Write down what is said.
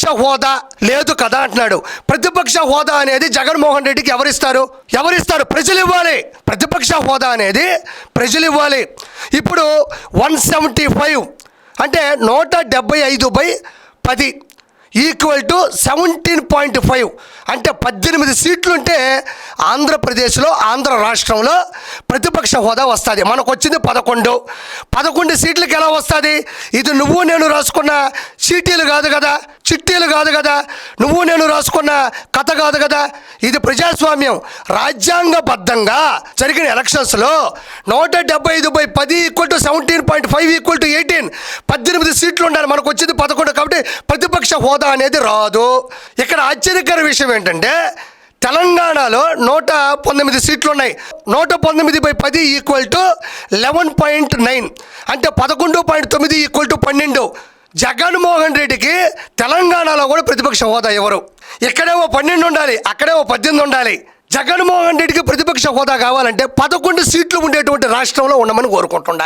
ప్రతిపక్ష హోదా లేదు కదా అంటున్నాడు. ప్రతిపక్ష హోదా అనేది జగన్మోహన్ రెడ్డికి ఎవరిస్తారు? ఎవరిస్తారు? ప్రజలు ఇవ్వాలి. ప్రతిపక్ష హోదా అనేది ప్రజలు ఇవ్వాలి. ఇప్పుడు వన్ సెవెంటీ ఫైవ్ అంటే నూట డెబ్బై ఐదు బై పది equal to seventeen point five అంటే పద్దెనిమిది సీట్లు ఉంటే ఆంధ్రప్రదేశ్లో ఆంధ్ర రాష్ట్రంలో ప్రతిపక్ష హోదా వస్తుంది. మనకు వచ్చింది పదకొండు. పదకొండు సీట్లకి ఎలా వస్తుంది? ఇది నువ్వు నేను రాసుకున్న చీటీలు కాదు కదా చిట్టీలు కాదు కదా నువ్వు నేను రాసుకున్న కథ కాదు కదా. ఇది ప్రజాస్వామ్యం. రాజ్యాంగబద్ధంగా జరిగిన ఎలక్షన్స్లో నూట డెబ్బై ఐదు బై పది equal to seventeen point five equal to eighteen పద్దెనిమిది సీట్లు ఉండాలి. మనకు వచ్చింది పదకొండు కాబట్టి ప్రతిపక్ష హోదా అనేది రాదు. ఇక్కడ ఆశ్చర్యకర విషయం ఏంటంటే తెలంగాణలో నూట పంతొమ్మిది సీట్లు ఉన్నాయి. నూట పంతొమ్మిది బై పది equal to eleven point nine అంటే పదకొండు పాయింట్ తొమ్మిది ఈక్వల్ టు పన్నెండు. జగన్మోహన్ రెడ్డికి తెలంగాణలో కూడా ప్రతిపక్ష హోదా ఎవరు? ఇక్కడేమో పన్నెండు ఉండాలి అక్కడేమో పద్దెనిమిది ఉండాలి. జగన్మోహన్ రెడ్డికి ప్రతిపక్ష హోదా కావాలంటే పదకొండు సీట్లు ఉండేటువంటి రాష్ట్రంలో ఉండమని కోరుకుంటుండా